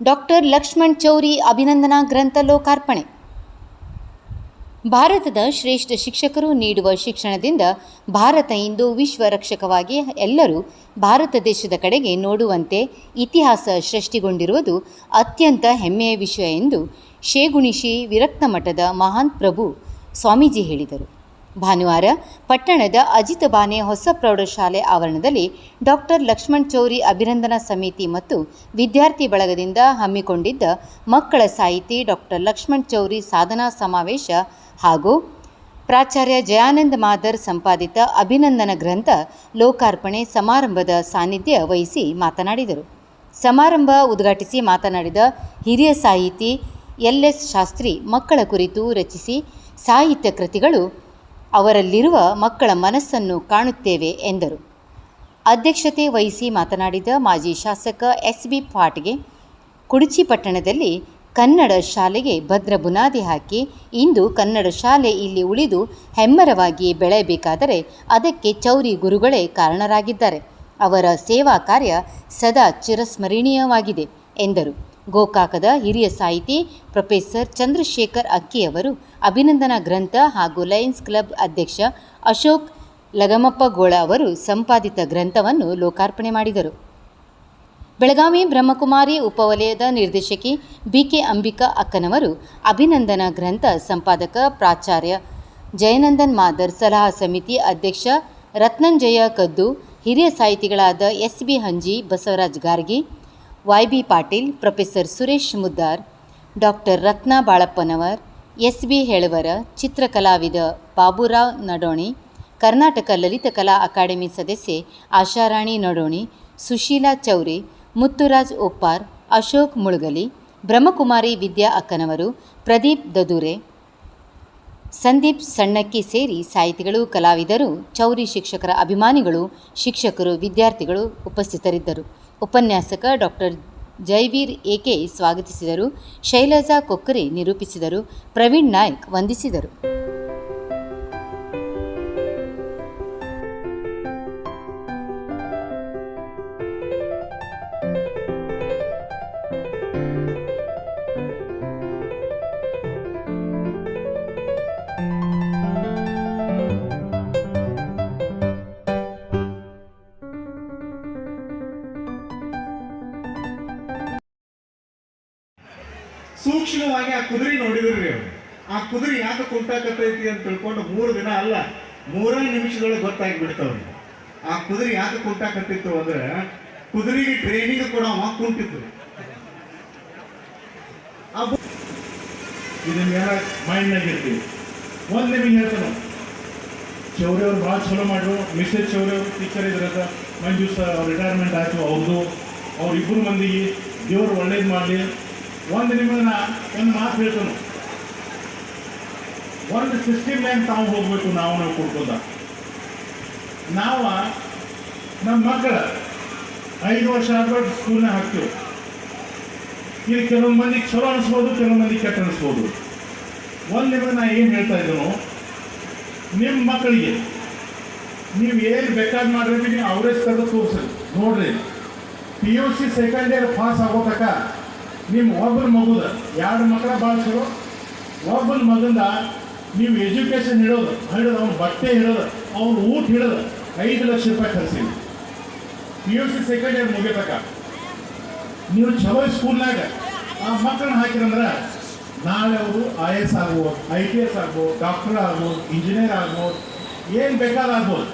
Doctor Lakshman ಚೌರಿ ಅಭಿನಂದನಾ ಗ್ರಂಥ ಲೋಕಾರ್ಪಣೆ. ಭಾರತದ ಶ್ರೇಷ್ಠ ಶಿಕ್ಷಕರು ನೀಡುವ ಶಿಕ್ಷಣದಿಂದ ಭಾರತ ಇಂದು ವಿಶ್ವ ರಕ್ಷಕವಾಗಿ ಎಲ್ಲರೂ ಭಾರತ ದೇಶದ ಕಡೆಗೆ ನೋಡುವಂತೆ ಇತಿಹಾಸ ಸೃಷ್ಟಿಗೊಂಡಿರುವುದು ಅತ್ಯಂತ ಹೆಮ್ಮೆಯ ವಿಷಯ ಎಂದು ಶೇಗುಣಿಶಿ ವಿರಕ್ತ ಮಠದ ಮಹಾನ್ ಪ್ರಭು ಸ್ವಾಮೀಜಿ ಹೇಳಿದರು. ಭಾನುವಾರ ಪಟ್ಟಣದ ಅಜಿತ ಬಾನೆ ಹೊಸ ಪ್ರೌಢಶಾಲೆ ಆವರಣದಲ್ಲಿ ಡಾಕ್ಟರ್ ಲಕ್ಷ್ಮಣ್ ಚೌರಿ ಅಭಿನಂದನಾ ಸಮಿತಿ ಮತ್ತು ವಿದ್ಯಾರ್ಥಿ ಬಳಗದಿಂದ ಹಮ್ಮಿಕೊಂಡಿದ್ದ ಮಕ್ಕಳ ಸಾಹಿತಿ ಡಾಕ್ಟರ್ ಲಕ್ಷ್ಮಣ್ ಚೌರಿ ಸಾಧನಾ ಸಮಾವೇಶ ಹಾಗೂ ಪ್ರಾಚಾರ್ಯ ಜಯಾನಂದ ಮಾದರ್ ಸಂಪಾದಿತ ಅಭಿನಂದನ ಗ್ರಂಥ ಲೋಕಾರ್ಪಣೆ ಸಮಾರಂಭದ ಸಾನ್ನಿಧ್ಯ ವಹಿಸಿ ಮಾತನಾಡಿದರು. ಸಮಾರಂಭ ಉದ್ಘಾಟಿಸಿ ಮಾತನಾಡಿದ ಹಿರಿಯ ಸಾಹಿತಿ ಎಲ್ ಎಸ್ ಶಾಸ್ತ್ರಿ ಮಕ್ಕಳ ಕುರಿತು ರಚಿಸಿ ಸಾಹಿತ್ಯ ಕೃತಿಗಳು ಅವರಲ್ಲಿರುವ ಮಕ್ಕಳ ಮನಸ್ಸನ್ನು ಕಾಣುತ್ತೇವೆ ಎಂದರು. ಅಧ್ಯಕ್ಷತೆ ವಹಿಸಿ ಮಾತನಾಡಿದ ಮಾಜಿ ಶಾಸಕ ಎಸ್ ಬಿ ಪಾಟ್ಗೆ ಕುಡುಚಿ ಪಟ್ಟಣದಲ್ಲಿ ಕನ್ನಡ ಶಾಲೆಗೆ ಭದ್ರ ಬುನಾದಿ ಹಾಕಿ ಇಂದು ಕನ್ನಡ ಶಾಲೆ ಇಲ್ಲಿ ಉಳಿದು ಹೆಮ್ಮರವಾಗಿ ಬೆಳೆಯಬೇಕಾದರೆ ಅದಕ್ಕೆ ಚೌರಿ ಗುರುಗಳೇ ಕಾರಣರಾಗಿದ್ದಾರೆ. ಅವರ ಸೇವಾ ಕಾರ್ಯ ಸದಾ ಚಿರಸ್ಮರಣೀಯವಾಗಿದೆ ಎಂದರು. ಗೋಕಾಕದ ಹಿರಿಯ ಸಾಹಿತಿ ಪ್ರೊಫೆಸರ್ ಚಂದ್ರಶೇಖರ್ ಅಕ್ಕಿಯವರು ಅಭಿನಂದನಾ ಗ್ರಂಥ ಹಾಗೂ ಲಯನ್ಸ್ ಕ್ಲಬ್ ಅಧ್ಯಕ್ಷ ಅಶೋಕ್ ಲಗಮಪ್ಪಗೋಳ ಅವರು ಸಂಪಾದಿತ ಗ್ರಂಥವನ್ನು ಲೋಕಾರ್ಪಣೆ ಮಾಡಿದರು. ಬೆಳಗಾವಿ ಬ್ರಹ್ಮಕುಮಾರಿ ಉಪವಲಯದ ನಿರ್ದೇಶಕಿ ಬಿಕೆ ಅಂಬಿಕಾ ಅಕ್ಕನವರು ಅಭಿನಂದನಾ ಗ್ರಂಥ ಸಂಪಾದಕ ಪ್ರಾಚಾರ್ಯ ಜಯನಂದನ್ ಮಾದರ್ ಸಲಹಾ ಸಮಿತಿ ಅಧ್ಯಕ್ಷ ರತ್ನಂಜಯ ಕದ್ದು, ಹಿರಿಯ ಸಾಹಿತಿಗಳಾದ S B Hanji Basavaraj Gargi Y B Patil, professor Suresh Muddar, doctor Ratna Balappanavar, S B Helavara, ಚಿತ್ರಕಲಾವಿದ Baburao Nadoni, Karnataka ಲಲಿತ ಕಲಾ ಅಕಾಡೆಮಿ ಸದಸ್ಯೆ ಆಶಾರಾಣಿ ನಡೋಣಿ, ಸುಶೀಲಾ ಚೌರಿ, ಮುತ್ತುರಾಜ್ ಒಪ್ಪಾರ್, ಅಶೋಕ್ ಮುಳುಗಲಿ, ಬ್ರಹ್ಮಕುಮಾರಿ ವಿದ್ಯಾ ಅಕ್ಕನವರು, ಪ್ರದೀಪ್ ದದುರೆ, ಸಂದೀಪ್ ಸಣ್ಣಕ್ಕಿ ಸೇರಿ ಸಾಹಿತಿಗಳು, ಕಲಾವಿದರು, ಚೌರಿ ಶಿಕ್ಷಕರ ಅಭಿಮಾನಿಗಳು, ಶಿಕ್ಷಕರು, ವಿದ್ಯಾರ್ಥಿಗಳು ಉಪಸ್ಥಿತರಿದ್ದರು. ಉಪನ್ಯಾಸಕ ಡಾಕ್ಟರ್ ಜೈವೀರ್ ಎಕೆ ಸ್ವಾಗತಿಸಿದರು. ಶೈಲಜಾ ಕೊಕ್ಕರೆ ನಿರೂಪಿಸಿದರು. ಪ್ರವೀಣ್ ನಾಯ್ಕ್ ವಂದಿಸಿದರು. ಸೂಕ್ಷ್ಮವಾಗಿ ಆ ಕುದುರೆ ನೋಡಿದ್ರಿ ಆ ಕುದುರೆ ಯಾಕೆ ಕುಂಟಾಕತೈತಿ ಅಂತ ತಿಳ್ಕೊಂಡು ಮೂರು ದಿನ ಅಲ್ಲ, ಮೂರನೇ ನಿಮಿಷದೊಳಗೆ ಗೊತ್ತಾಗಿ ಬಿಡ್ತಾವ್ರಿ ಆ ಕುದುರೆ ಯಾಕೆ ಕುಂಟಾಕತ್ತಿತ್ತು ಅಂದ್ರೆ, ಕುದುರೆಗೆ ಟ್ರೈನಿಂಗ್ ಕೂಡ ಕುಂಟಿತ್ತು ಇದನ್ನೆಲ್ಲ ಮೈಂಡ್ನಾಗ ಒಂದು ನಿಮಿಷ ಹೇಳ್ತಾನೆ. ಚೌರಿ ಅವ್ರು ಭಾಳ ಚಲೋ ಮಾಡ್ರು ಮಿಸ್ಸೆಸ್ ಚೌರಿ ಅವರು ಟೀಚರ್ ಇದ್ರದ ಮಂಜು ಸರ್ ಅವ್ರು ರಿಟೈರ್ಮೆಂಟ್ ಆಯಿತು ಅವ್ರದ್ದು ಅವ್ರಿಬ್ಬರು ಮಂದಿಗೆ ದೇವ್ರು ಒಳ್ಳೇದು ಮಾಡಲಿ. ಒಂದು ನಿಮ್ಮನ್ನ ಒಂದು ಮಾತು ಹೇಳ್ತಾನು. ಒಂದು ಸಿಸ್ಟಮ್ನಾಗ ತಾವು ಹೋಗ್ಬೇಕು, ನಾವು ನಾವು ಕೊಡ್ಬೋದ ನಾವು ನಮ್ಮ ಮಕ್ಕಳ ಐದು ವರ್ಷ ಆದ್ರೂ ಸ್ಕೂಲ್ನ ಹಾಕ್ತೇವೆ. ಇಲ್ಲಿ ಕೆಲವೊಂದು ಮಂದಿ ಚಲೋ ಅನಿಸ್ಬೋದು, ಕೆಲವೊಂದು ಮಂದಿ ಕೆಟ್ಟ ಅನಿಸ್ಬೋದು. ಒಂದು ನಾ ಏನು ಹೇಳ್ತಾ ಇದ್ದನು ನಿಮ್ಮ ಮಕ್ಕಳಿಗೆ ನೀವು ಏನು ಬೇಕಾದ ಮಾಡ್ರಿ ನೀವು ಅವರೇ ತೆಗೆದು ತೋರಿಸ್ರಿ ನೋಡ್ರಿ P U C second year pass ಆಗೋ ತನಕ ನಿಮ್ಮ ಒಬ್ಬನ ಮಗುದ, ಎರಡು ಮಕ್ಕಳ ಭಾಳ ಚಲೋ ಒಬ್ಬನ ಮಗಂದ ನೀವು ಎಜುಕೇಷನ್ ಹಿಡೋದು ಹಿಡೋದು ಅವ್ನ ಬಟ್ಟೆ ಹಿಡೋದು, ಅವ್ನ ಊಟ ಹಿಡೋದು, ಐದು ಲಕ್ಷ ರೂಪಾಯಿ ಖರ್ಚಿಲ್ಲ P U C second year ಮುಗಿಬೇಕ ನೀವು ಚಲೋ ಸ್ಕೂಲ್ನಾಗ ಆ ಮಕ್ಕಳನ್ನ ಹಾಕಿರಂದ್ರೆ ನಾಳೆ ಅವರು ಐ ಎಸ್ ಆಗ್ಬೋದು ಐ ಪಿ ಎಸ್ ಆಗ್ಬೋದು ಡಾಕ್ಟರ್ ಆಗ್ಬೋದು ಇಂಜಿನಿಯರ್ ಆಗ್ಬೋದು, ಏನು ಬೇಕಾದ ಆಗ್ಬೋದು.